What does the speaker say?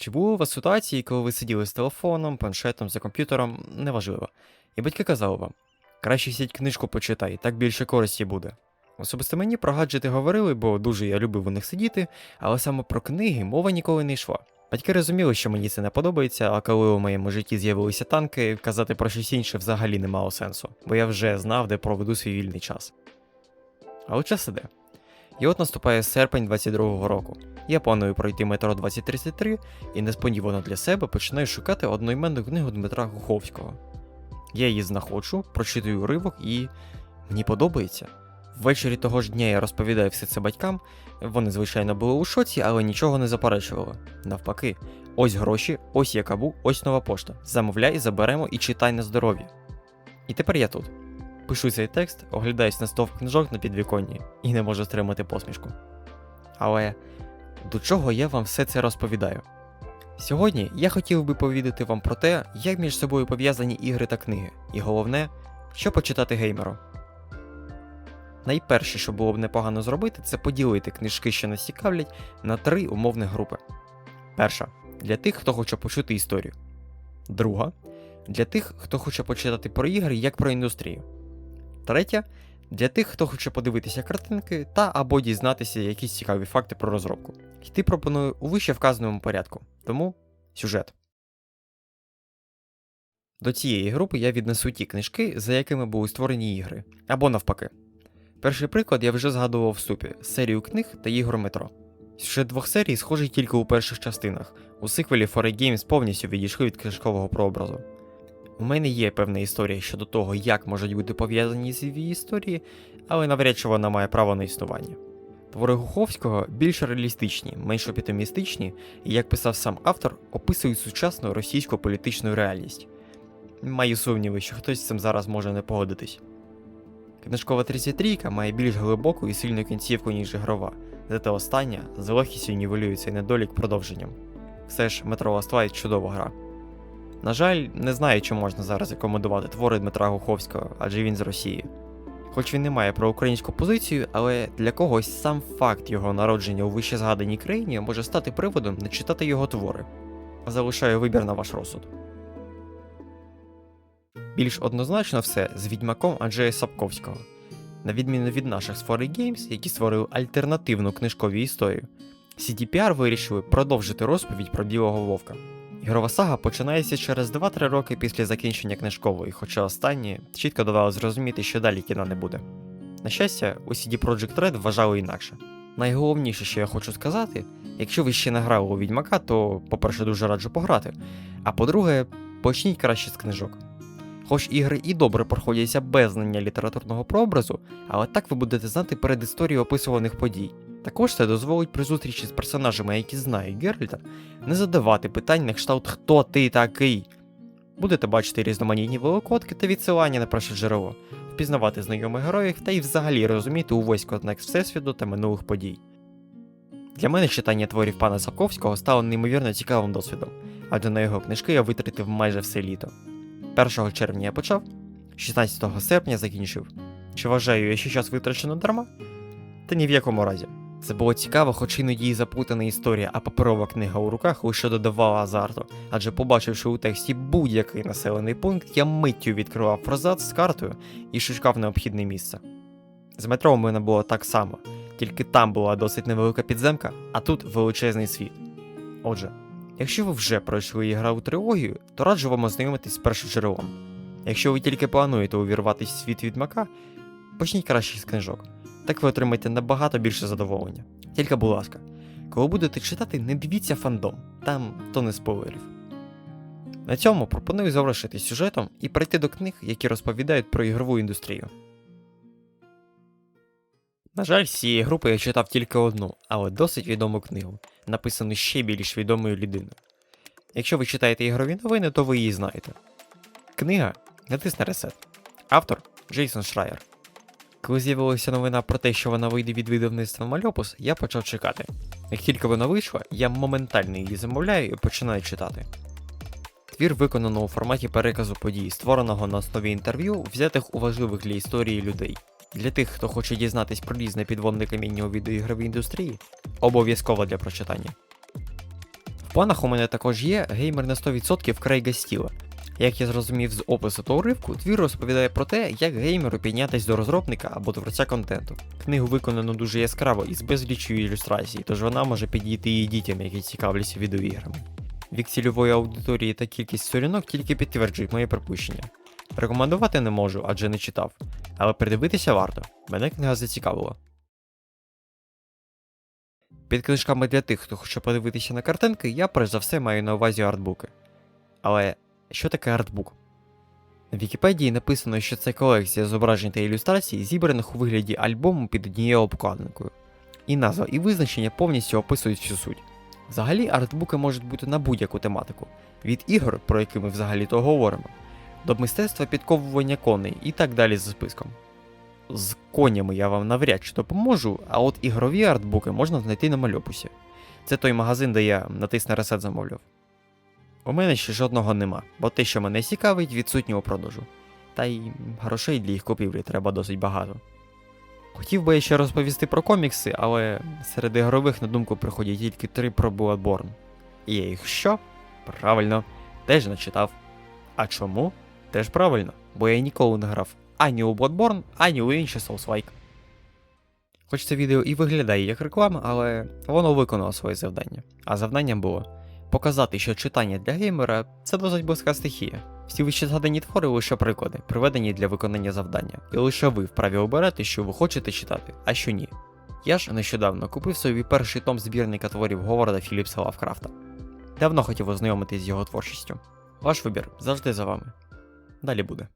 Чи були у вас ситуації, коли ви сиділи з телефоном, планшетом, за комп'ютером, неважливо, і батьки казали вам, краще сядь книжку почитай, так більше користі буде. Особисто мені про гаджети говорили, бо дуже я любив у них сидіти, але саме про книги мова ніколи не йшла. Батьки розуміли, що мені це не подобається, а коли у моєму житті з'явилися танки, казати про щось інше взагалі не мало сенсу, бо я вже знав, де проведу свій вільний час. Але час іде. І от наступає серпень 22-го року. Я планую пройти метро 2033 і несподівано для себе починаю шукати одноіменну книгу Дмитра Гуховського. Я її знаходжу, прочитую уривок і мені подобається. Ввечері того ж дня я розповідаю все це батькам. Вони, звичайно, були у шоці, але нічого не заперечували. Навпаки, ось гроші, ось я кабу, ось нова пошта. Замовляй, заберемо і читай на здоров'я. І тепер я тут. Пишу цей текст, оглядаюсь на стовп книжок на підвіконні і не можу стримати посмішку. Але до чого я вам все це розповідаю? Сьогодні я хотів би повідати вам про те, як між собою пов'язані ігри та книги, і головне, що почитати геймеру. Найперше, що було б непогано зробити, це поділити книжки, що нас цікавлять, на три умовних групи. Перша для тих, хто хоче почути історію. Друга для тих, хто хоче почитати про ігри як про індустрію. Третя для тих, хто хоче подивитися картинки та або дізнатися якісь цікаві факти про розробку. Йти пропоную у вище вказаному порядку, тому сюжет. До цієї групи я віднесу ті книжки, за якими були створені ігри, або навпаки. Перший приклад я вже згадував в вступі серію книг та ігор метро. Сюжет двох серій схожий тільки у перших частинах. У сиквелі Foray Games повністю відійшли від книжкового прообразу. У мене є певна історія щодо того, як можуть бути пов'язані ці дві історії, але навряд чи вона має право на існування. Твори Гуховського більш реалістичні, менш оптимістичні, і, як писав сам автор, описують сучасну російську політичну реальність. Маю сумніви, що хтось з цим зараз може не погодитись. Книжкова 33 має більш глибоку і сильну кінцівку, ніж ігрова, зате остання з легкістю нівелює цей недолік продовженням. Все ж Metro Last чудова гра. На жаль, не знаю, чи можна зараз рекомендувати твори Дмитра Гуховського, адже він з Росії. Хоч він не має проукраїнську позицію, але для когось сам факт його народження у вище згаданій країні може стати приводом не читати його твори. Залишаю вибір на ваш розсуд. Більш однозначно все з відьмаком Анджея Сапковського. На відміну від наших з Foray Games, які створили альтернативну книжкову історію, CDPR вирішили продовжити розповідь про білого вовка. Ігрова сага починається через 2-3 роки після закінчення книжкової, хоча останні чітко давали зрозуміти, що далі кіна не буде. На щастя, у CD Projekt Red вважали інакше. Найголовніше, що я хочу сказати, якщо ви ще не грали у Відьмака, то, по-перше, дуже раджу пограти, а по-друге, почніть краще з книжок. Хоч ігри і добре проходяться без знання літературного прообразу, але так ви будете знати передісторію описуваних подій. Також це дозволить при зустрічі з персонажами, які знають Геральта, не задавати питань на кшталт Хто ти такий? Будете бачити різноманітні великодки та відсилання на перше джерело, впізнавати знайомих героїв та й взагалі розуміти увесь контекст всесвіту та минулих подій. Для мене читання творів пана Сапковського стало неймовірно цікавим досвідом, адже на його книжки я витратив майже все літо. 1 червня я почав, 16 серпня закінчив. Чи вважаю я, що час витрачено дарма? Та ні в якому разі. Це було цікаво, хоч іноді і заплутана історія, а паперова книга у руках лише додавала азарту, адже побачивши у тексті будь-який населений пункт, я миттю відкривав фразат з картою і шукав необхідне місце. З метро у мене було так само, тільки там була досить невелика підземка, а тут величезний світ. Отже, якщо ви вже пройшли і грав у трилогію, то раджу вам ознайомитись з першоджерелом. Якщо ви тільки плануєте увірватись світ відьмака, почніть краще з книжок. Так ви отримаєте набагато більше задоволення. Тільки, будь ласка, коли будете читати, не дивіться фандом, там то не спойлерів. На цьому пропоную завершити сюжетом і перейти до книг, які розповідають про ігрову індустрію. На жаль, з цієї групи я читав тільки одну, але досить відому книгу, написану ще більш відомою людиною. Якщо ви читаєте ігрові новини, то ви її знаєте. Книга натисне ресет. Автор Джейсон Шрайер. Коли з'явилася новина про те, що вона вийде від видавництва Мальопус, я почав чекати. Як тільки вона вийшла, я моментально її замовляю і починаю читати. Твір виконано у форматі переказу подій, створеного на основі інтерв'ю, взятих у важливих для історії людей. Для тих, хто хоче дізнатись про різне підводне каміння у відеоігровій індустрії, обов'язково для прочитання. В планах у мене також є геймер на 100% Крейга Стіла. Як я зрозумів з опису та уривку, твір розповідає про те, як геймеру піднятись до розробника або творця контенту. Книгу виконано дуже яскраво і з безліччю ілюстрацій, тож вона може підійти і дітям, які цікавляться відеоіграми. Вік цільової аудиторії та кількість сторінок тільки підтверджують моє припущення. Рекомендувати не можу, адже не читав, але придивитися варто. Мене книга зацікавила. Під книжками для тих, хто хоче подивитися на картинки, я перш за все маю на увазі артбуки. Але що таке артбук? На Вікіпедії написано, що це колекція зображень та ілюстрацій, зібраних у вигляді альбому під однією обкладинкою. І назва, і визначення повністю описують всю суть. Взагалі, артбуки можуть бути на будь-яку тематику, від ігор, про які ми взагалі то говоримо, до мистецтва підковування коней і так далі за списком. З конями я вам навряд чи допоможу, а от ігрові артбуки можна знайти на мальопусі. Це той магазин, де я натисне ресет замовляв. У мене ще жодного нема, бо те, що мене цікавить, відсутнє у продажу. Та й грошей для їх купівлі треба досить багато. Хотів би ще розповісти про комікси, але серед ігрових на думку приходять тільки три про Bloodborne. І я їх що? Правильно, теж не читав. А чому? Теж правильно, бо я ніколи не грав ані у Bloodborne, ані у інші Souls-like. Хоч це відео і виглядає як реклама, але воно виконало своє завдання. А завданням було показати, що читання для геймера це досить близька стихія. Всі вище згадані твори лише приклади, приведені для виконання завдання, і лише ви вправі обирати, що ви хочете читати, а що ні. Я ж нещодавно купив собі перший том збірника творів Говарда Філіпса Лавкрафта. Давно хотів ознайомитись з його творчістю. Ваш вибір завжди за вами. Далі буде.